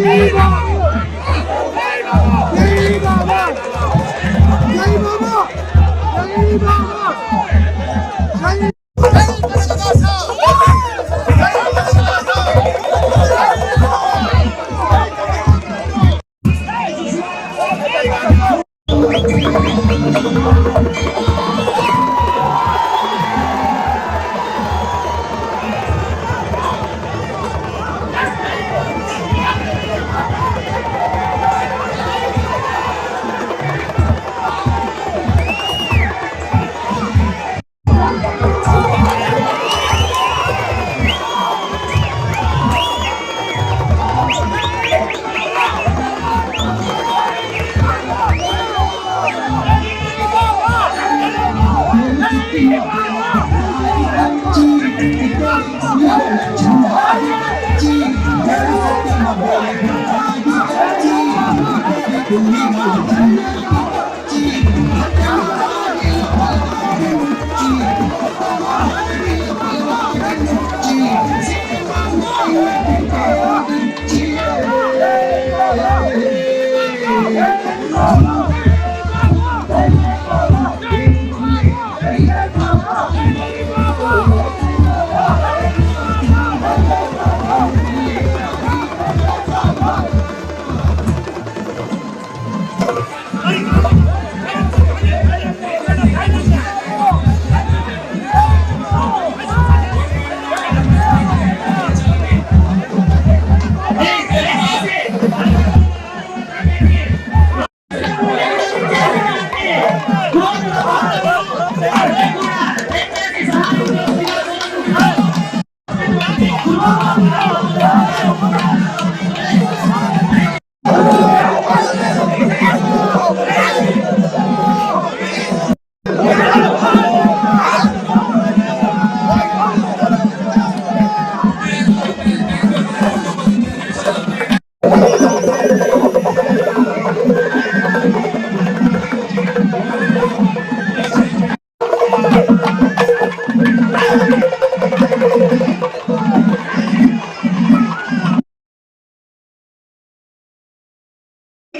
ఎన్నికలు చేయాలి 我们是最好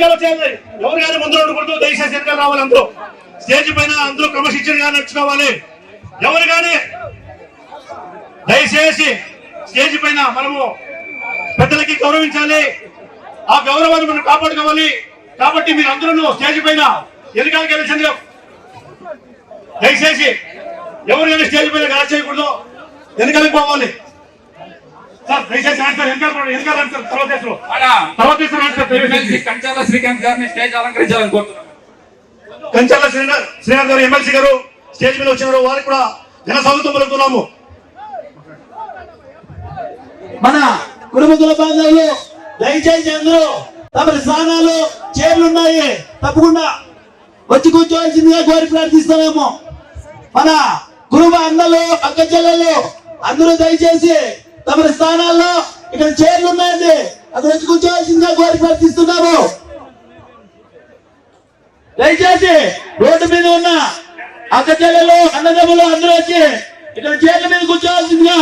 ఎవరు కానీ ముందు ఉండకూడదు దయచేసి ఎన్నికలు రావాలి అందరూ. స్టేజ్ పైన అందరూ క్రమశిక్షణ గా నడుచుకోవాలి ఎవరు కానీ దయచేసి స్టేజ్ పైన మనము పెద్దలకి గౌరవించాలి. ఆ గౌరవాన్ని మనం కాపాడుకోవాలి. కాబట్టి మీరు అందరూ స్టేజ్ పైన ఎన్నికలకి వెళ్ళించండి దయచేసి ఎవరు కానీ స్టేజ్ పైన గాలి చేయకూడదు. ఎన్నికలకు పోవాలి. సార్ దయచేసి తర్వాత తర్వాత కంచాల శ్రీకాంత్ గారిని స్టేజ్ కంచాల శ్రీనాథ్ శ్రీనాథ్ గారు ఎమ్మెల్సీ గారు స్టేజ్ మీద వచ్చినారు వారికి కూడా జన స్వాగతం పలుకుతున్నాము. మన కుటుంబకుల బాంధవులు దయచేసి అందరూ తమ స్థానాలు చైర్లు ఉన్నాయి తప్పకుండా వచ్చి కూర్చోవలసిందిగా కోరి ప్రార్థిస్తున్నాము. మన కుటుంబ అన్నలు అక్క చెల్లెలు అందరూ దయచేసి తమ స్థానాల్లో ఇక్కడ చైర్లు ఉన్నాయండి. అక్కడ వచ్చి కూర్చోవాల్సిందిగా కోరి ప్రార్థిస్తున్నాము. దయచేసి రోడ్డు మీద ఉన్న అక్క చెల్లెలు అన్నదమ్ములు అందరూ వచ్చి ఇక్కడ చైర్ల మీద కూర్చోవాల్సిందిగా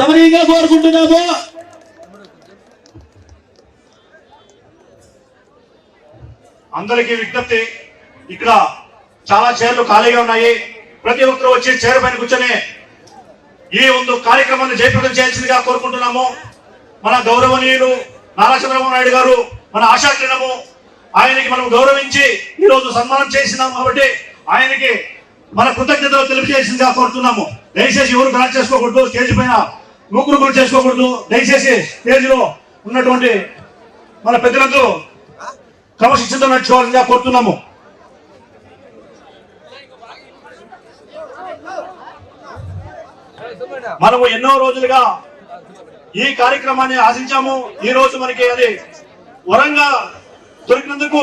సమరీయంగా కోరుకుంటున్నాము. అందరికీ విజ్ఞప్తి ఇక్కడ చాలా చైర్లు ఖాళీగా ఉన్నాయి. ప్రతి ఒక్కరు వచ్చి చైర్ పైన కూర్చొని ఈ ಒಂದು కార్యక్రమాన్ని జయప్రదం చేయాల్సిందిగా కోరుకుంటున్నాము. మన గౌరవనీయులు నారా చంద్రబాబు నాయుడు గారు మన ఆశాకిరణము ఆయనకి మనం గౌరవించి ఈ రోజు సన్మానం చేసినాము కాబట్టి ఆయనకి మన కృతజ్ఞతలు తెలియజేసిందిగా కోరుతున్నాము. దయచేసి ఎవరు గ్రాంట్ చేసుకోకూడదు స్టేజ్ పైన నూకురుకులు చేసుకోకూడదు. దయచేసి స్టేజ్లో ఉన్నటువంటి మన పెద్దలందరూ క్రమశిక్షణతో నడుచుకోవాల్సిందిగా కోరుతున్నాము. మనము ఎన్నో రోజులుగా ఈ కార్యక్రమాన్ని ఆశించాము. ఈ రోజు మనకి అది వరంగా దొరికినందుకు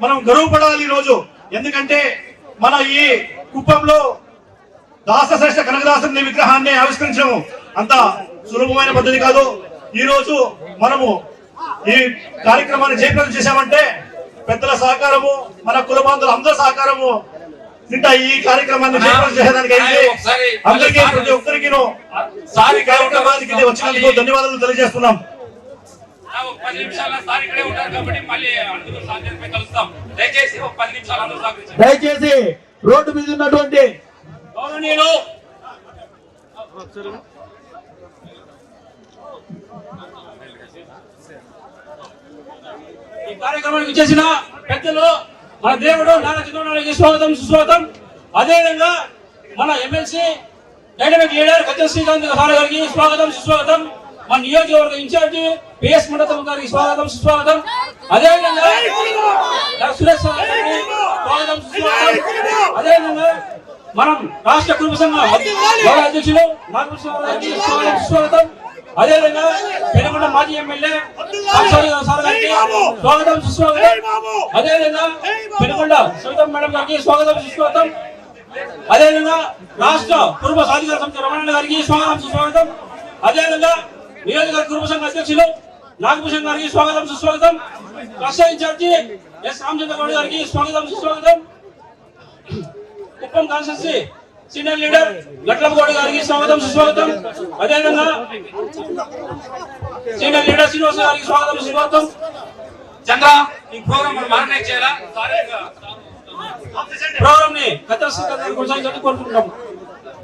మనం గర్వపడాలి ఈ రోజు. ఎందుకంటే మన ఈ కుప్పంలో దాసశ్రేష్ఠ కనకదాసుని విగ్రహాన్ని ఆవిష్కరించడం అంత సులభమైన పద్ధతి కాదు. ఈ రోజు మనము ఈ కార్యక్రమాన్ని జయప్రదం చేశామంటే పెద్దల సహకారము మన కులబాంధుల అందరి సహకారము నిండా ఈ కార్యక్రమాన్ని అందరికీ ప్రతి ఒక్కరికి సారి కార్యక్రమానికి వచ్చినందుకు ధన్యవాదాలు తెలియజేస్తున్నాం. ఒక పది నిమిషాల సార్ ఇక్కడే ఉంటారు కాబట్టి మళ్ళీ అందరూ సాధ్యతపై కలుస్తాం. దయచేసి ఒక పది నిమిషాలు అందరూ సహకరించండి దయచేసి రోడ్డు మీద ఉన్నటువంటి గౌరవనీయులు! ఈ కార్యక్రమానికి చేసిన పెద్దలు మన దేవుడు నారా చంద్రబాబు నాయుడుకి స్వాగతం సుస్వాగతం. అదేవిధంగా మన ఎమ్మెల్సీ డైనమిక్ లీడర్ కత్తి శ్రీకాంత్ సార్ గారికి స్వాగతం సుస్వాగతం. మన నియోజకవర్గ ఇన్ఛార్జి పిఎస్ మండతం గారికి స్వాగతం సుస్వాగతం. అదేవిధంగా సురేష్ గారికి స్వాగతం సుస్వాగతం. అదేవిధంగా మనం రాష్ట్ర కుటుంబ సంఘ అధ్యక్షులు నాగభూషణ గారికి స్వాగతం అదేవిధంగా పెనుగొండ మాజీ ఎమ్మెల్యే స్వాగతం. సుస్వాగతం. అదేవిధంగా పెనుగొండ సవితం మేడం గారికి స్వాగతం సుస్వాగతం. అదేవిధంగా రాష్ట్ర కుటుంబ సాధికార సమితి రమణ గారికి స్వాగతం సుస్వాగతం. అదేవిధంగా నియోజకవర్గ కుటుంబ సంఘ అధ్యక్షులు నాగభూషణ్ గారికి స్వాగతం సుస్వాగతం. రాష్ట్ర ఇన్ఛార్జి ఎస్ రామచంద్ర గౌడ్ గారికి స్వాగతం సుస్వాగతం. Kuppam constituency senior leader Goud గారికి స్వాగతం సుస్వాగతం. అదేవిధంగా సీనియర్ లీడర్ శ్రీనివాస గారికి స్వాగతం సుస్వాగతం. చంద్ర ఈ ప్రోగ్రామ్ మనం ఆర్గనైజ్ చేయాలా? ప్రోగ్రామ్ని కొనసాగించాలని కోరుకుంటున్నాం